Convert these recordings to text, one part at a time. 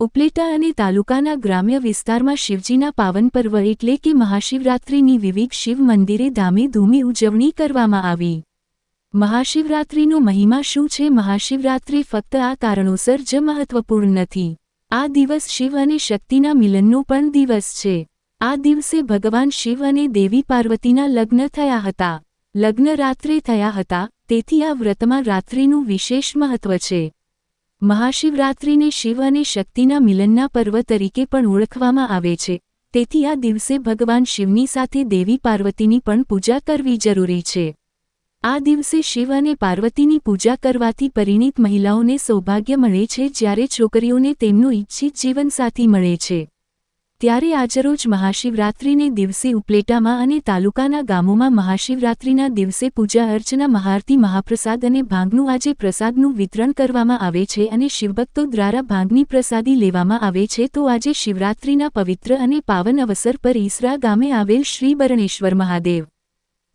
ઉપલેટા અને તાલુકાના ગ્રામ્ય વિસ્તારમાં શિવજીના પાવન પર્વ એટલે કે મહાશિવરાત્રિની વિવિધ શિવ મંદિરે ધામે ધૂમે ઉજવણી કરવામાં આવી. મહાશિવરાત્રિનો મહિમા શું છે? મહાશિવરાત્રિ ફક્ત આ કારણોસર જ મહત્વપૂર્ણ નથી. આ દિવસ શિવ અને શક્તિના મિલનનો પણ દિવસ છે. આ દિવસે ભગવાન શિવ અને દેવી પાર્વતીના લગ્ન થયા હતા. લગ્ન રાત્રે થયા હતા, તેથી આ વ્રતમાં રાત્રિનું વિશેષ મહત્વ છે. મહાશિવરાત્રિને શિવ અને શક્તિના મિલનના પર્વ તરીકે પણ ઓળખવામાં આવે છે. તેથી આ દિવસે ભગવાન શિવની સાથે દેવી પાર્વતીની પણ પૂજા કરવી જરૂરી છે. આ દિવસે શિવ અને પાર્વતીની પૂજા કરવાથી પરિણીત મહિલાઓને સૌભાગ્ય મળે છે જ્યારે છોકરીઓને તેમનું ઇચ્છિત જીવનસાથી મળે છે. ત્યારે આજરોજ મહાશિવરાત્રિને દિવસે ઉપલેટામાં અને તાલુકાના ગામોમાં મહાશિવરાત્રિના દિવસે પૂજા અર્ચના મહારતી મહાપ્રસાદ અને ભાંગનું આજે પ્રસાદનું વિતરણ કરવામાં આવે છે અને શિવભક્તો દ્વારા ભાંગની પ્રસાદી લેવામાં આવે છે તો આજે શિવરાત્રિના પવિત્ર અને પાવન અવસર પર ઈસરા ગામે આવેલ શ્રી બરણેશ્વર મહાદેવ,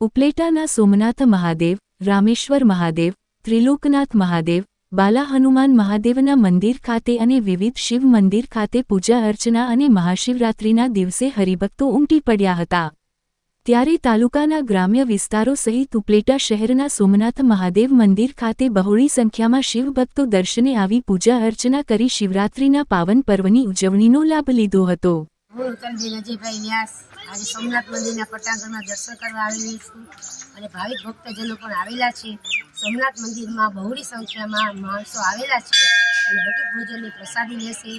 ઉપલેટાના સોમનાથ મહાદેવ, રામેશ્વર મહાદેવ, ત્રિલોકનાથ મહાદેવ બાલા હનુમાન મહાદેવના મંદિર ખાતે અને વિવિધ શિવ મંદિર ખાતે પૂજા અર્ચના અને મહાશિવરાત્રિના દિવસે હરિભક્તો ઉમટી પડ્યા હતા. ત્યારે તાલુકાના ગ્રામ્ય વિસ્તારો સહિત ઉપલેટા શહેરના સોમનાથ મહાદેવ મંદિર ખાતે બહોળી સંખ્યામાં શિવભક્તો દર્શને આવી પૂજા અર્ચના કરી શિવરાત્રિના પાવન પર્વની ઉજવણીનો લાભ લીધો હતો. સોમનાથ મંદિરના પટાંગણમાં દર્શન કરવા આવેલી છું. અને ભાવિક ભક્તજનો પણ આવેલા છે. સોમનાથ મંદિરમાં બહોળી સંખ્યામાં માણસો આવેલા છે અને બટુક ભોજનની પ્રસાદી લેશે.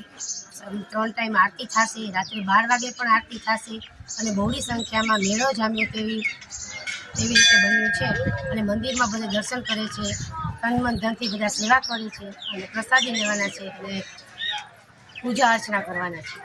ત્રણ ટાઈમ આરતી થશે, રાત્રે બાર વાગે પણ આરતી થશે અને બહોળી સંખ્યામાં મેળો જામ્યો તેવી તેવી રીતે બન્યું છે. અને મંદિરમાં બધા દર્શન કરે છે, તન મન ધનથી બધા સેવા કરે છે અને પ્રસાદી લેવાના છે અને પૂજા અર્ચના કરવાના છે.